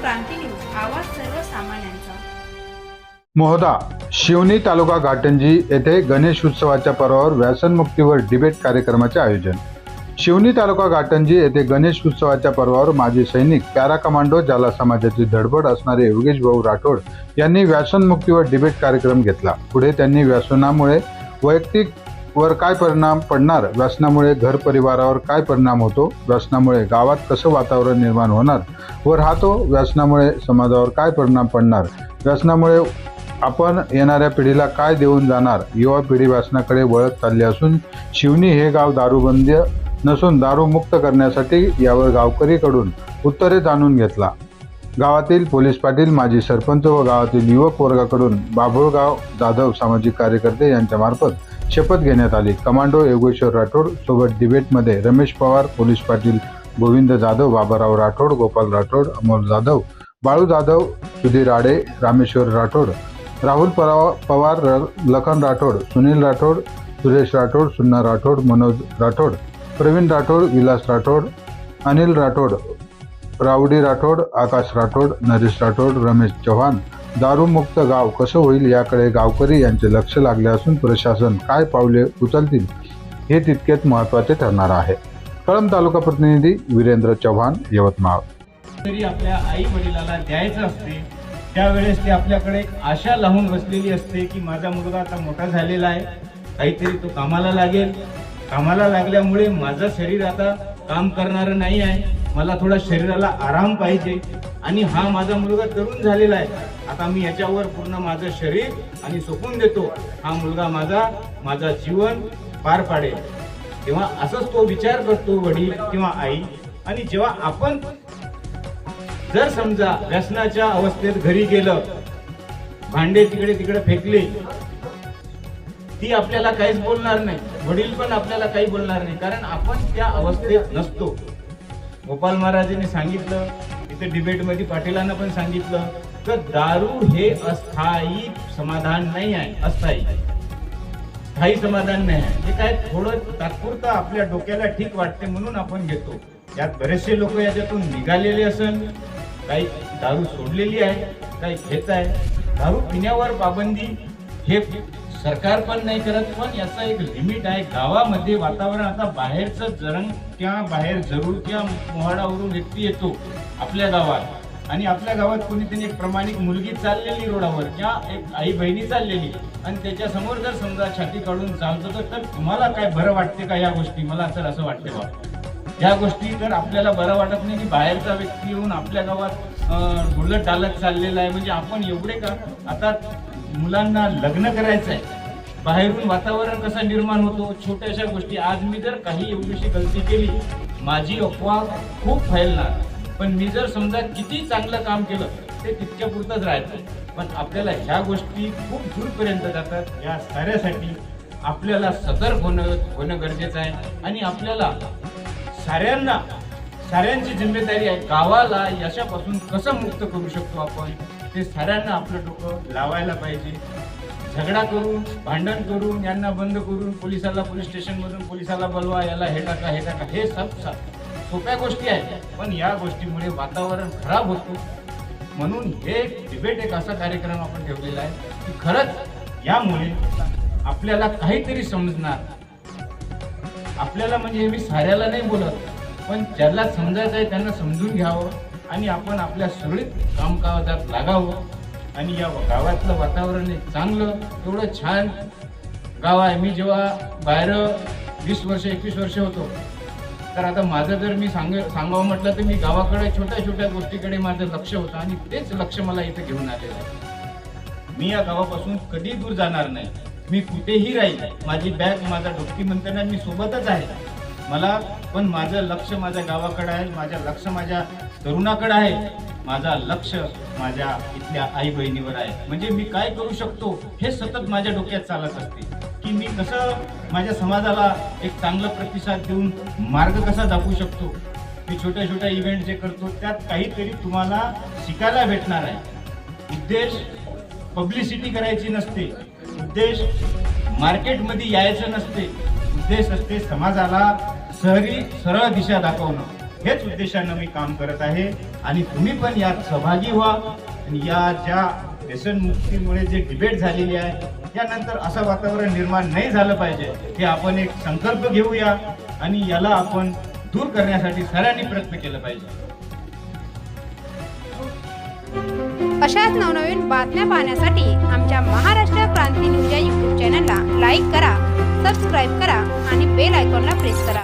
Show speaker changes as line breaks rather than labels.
क्रांती news आवाज सर्वसामान्यांचा.
मोहदा शिवनी तालुका घाटंजी येथे गणेश उत्सवाच्या पर्वावर व्यसनमुक्तीवर डिबेट कार्यक्रमाचे आयोजन. शिवनी तालुका घाटंजी येथे गणेश उत्सवाच्या पर्वावर माजी सैनिक पॅरा कमांडो ज्याला समाजाची धडपड असणारे योगेश भाऊ राठोड यांनी व्यसनमुक्तीवर डिबेट कार्यक्रम घेतला. पुढे त्यांनी व्यसनामुळे वैयक्तिक वर काय परिणाम पडणार? व्यसनामुळे घर परिवारावर काय परिणाम होतो? व्यसनामुळे गावात कसं वातावरण निर्माण होणार? व राहतो व्यसनामुळे समाजावर काय परिणाम पडणार? व्यसनामुळे आपण येणाऱ्या पिढीला काय देऊन जाणार? युवा पिढी व्यसनाकडे वळत चालली असून शिवनी हे गाव दारूबंदी नसून दारू मुक्त करण्यासाठी यावर गावकरीकडून उत्तरे जाणून घेतला. गावातील पोलीस पाटील माजी सरपंच व गावातील युवक वर्गाकडून बाभुळगाव जाधव सामाजिक कार्यकर्ते यांच्यामार्फत शपथ घेण्यात आली. कमांडो योगेश्वर राठोड सोबत डिबेटमध्ये रमेश पवार पोलीस पाटील गोविंद जाधव बाबाराव राठोड गोपाल राठोड अमोल जाधव बाळू जाधव सुधीर आडे रामेश्वर राठोड राहुल पवार र- लखन राठोड सुनील राठोड सुरेश राठोड सुन्ना राठोड मनोज राठोड प्रवीण राठोड विलास राठोड अनिल राठोड रावडी राठोड आकाश राठोड नरेश राठोड रमेश चव्हाण दारूमुक्त गाव कसं होईल याकडे गावकरी यांचे लक्ष लागले असून प्रशासन काय पावले उचलतील हे तितकेच महत्त्वाचे ठरणार आहे. कळम तालुका प्रतिनिधी वीरेंद्र चव्हाण यवतमाळ.
तरी आपल्या आई वडिलाला द्यायचं असते त्यावेळेस ते आपल्याकडे आशा लावून बसलेली असते की माझा मुलगा आता मोठा झालेला आहे काहीतरी तो कामाला लागेल. कामाला लागल्यामुळे माझं शरीर आता काम करणारं नाही आहे. मला थोडा शरीराला आराम पाहिजे. आणि हा माझा मुलगा तरुण झालेला आहे. आता मी याच्यावर पूर्ण माझं शरीर आणि सोपून देतो. हा मुलगा माझा माझा जीवन पार पाडेल. तेव्हा असंच तो विचार करतो वडील किंवा आई. आणि जेव्हा आपण जर समजा व्यसनाच्या अवस्थेत घरी गेलं भांडे तिकडे तिकडे फेकले ती आपल्याला काहीच बोलणार नाही. वडील पण आपल्याला काही बोलणार नाही. कारण आपण त्या अवस्थेत नसतो. गोपाल महाराजांनी सांगितलं इथे डिबेटमध्ये पाटीलांना पण सांगितलं तर दारू हे अस्थायी समाधान नाही आहे. अस्थायी. स्थायी समाधान नाही आहे. हे काय थोडं तात्पुरतं आपल्या डोक्याला ठीक वाटते म्हणून आपण घेतो. यात बरेचसे लोक याच्यातून निघालेले असन. काही दारू सोडलेली आहे काही घेत आहे. दारू पिण्यावर पाबंदी हे सरकार पण नाही करत पण याचा एक लिमिट आहे. गावामध्ये वातावरण आता बाहेरचं जरंग किंवा बाहेर जरूर किंवा मोहाडावरून व्यक्ती येतो आपल्या गावात. आणि आपल्या गावात कोणीतरी एक प्रमाणिक मुलगी चाललेली रोडावर किंवा एक आई बहिणी चाललेली. आणि त्याच्यासमोर जर समजा छाती काढून चालतो तर- तुम्हाला काय बरं वाटते का या गोष्टी? मला तर असं वाटते बा. या गोष्टी तर आपल्याला बरं वाटत नाही की बाहेरचा व्यक्ती येऊन आपल्या गावात गुलत ढोलत डालत चाललेला आहे. म्हणजे आपण एवढे का? आता मुलांना लग्न करायचं आहे बाहेरून वातावरण कसं निर्माण होतो छोट्याशा गोष्टी. आज मी जर काही एवढीशी गलती केली माझी अफवा खूप फैलणार. पण मी जर समजा किती चांगलं काम केलं ते तितक्या पुरतंच राहतं पण आपल्याला ह्या गोष्टी खूप दूरपर्यंत जातात. या साऱ्यासाठी आपल्याला सतर्क होणं होणं गरजेचं आहे. आणि आपल्याला साऱ्यांना साऱ्यांची जिम्मेदारी आहे. गावाला यशापासून कसं मुक्त करू शकतो आपण? ते साऱ्यांना आपलं डोकं लावायला पाहिजे. झगडा करून भांडण करून यांना बंद करून पोलिसाला पोलीस स्टेशनमधून पोलिसाला बोलवा याला हे टाका हे टाका हे सब सोप्या गोष्टी आहेत. पण या गोष्टीमुळे वातावरण खराब होतो. म्हणून हे डिबेट एक असा कार्यक्रम आपण ठेवलेला आहे की खरंच यामुळे आपल्याला काहीतरी समजणार. आपल्याला म्हणजे हे मी साऱ्याला नाही बोलत पण ज्याला समजायचं आहे त्यांना समजून घ्यावं. आणि आपण आपल्या सुरळीत कामकाजात लागावं आणि या गावातलं वातावरण हे चांगलं एवढं छान गाव आहे. मी जेव्हा बाहेर वीस वर्ष एकवीस वर्ष होतो तर आता माझं जर मी सांग सांगावं म्हटलं तर मी गावाकडे छोट्या छोट्या गोष्टीकडे माझं लक्ष होतं आणि तेच लक्ष मला इथं घेऊन आलेलं आहे. मी या गावापासून कधी दूर जाणार नाही. मी कुठेही राहील माझी बॅग माझा डोकी म्हणताना मी सोबतच आहे. मला पण माझं लक्ष माझ्या गावाकडं आहे माझं लक्ष माझ्या तरुणाकडं आहे माझा लक्ष माझ्या इथल्या आई बहिणीवर आहे. म्हणजे मी काय करू शकतो हे सतत माझ्या डोक्यात चालत असते. की मी कसं माझ्या समाजाला एक चांगला प्रतिसाद देऊन मार्ग कसा दाखवू शकतो? मी छोट्या छोट्या इव्हेंट जे करतो त्यात काहीतरी तुम्हाला शिकायला भेटणार आहे. उद्देश पब्लिसिटी करायची नसते. उद्देश मार्केटमध्ये यायचं नसते. उद्देश असते समाजाला सहरी सरळ दिशा दाखवणं हेच उद्देशानं मी काम करत आहे. आणि तुम्ही पण यात सहभागी व्हा. आणि या ज्या व्यसनमुक्तीमुळे जे डिबेट झालेली आहे त्यानंतर असं वातावरण निर्माण नाही झालं पाहिजे हे आपण एक संकल्प घेऊया. आणि याला आपण दूर करण्यासाठी सगळ्यांनी प्रयत्न केला पाहिजे.
अशाच नवनवीन बातम्या पाहण्यासाठी आमच्या महाराष्ट्र क्रांती न्यूज या यूट्यूब चॅनलला लाईक करा सबस्क्राईब करा आणि बेल आयकॉनला प्रेस करा.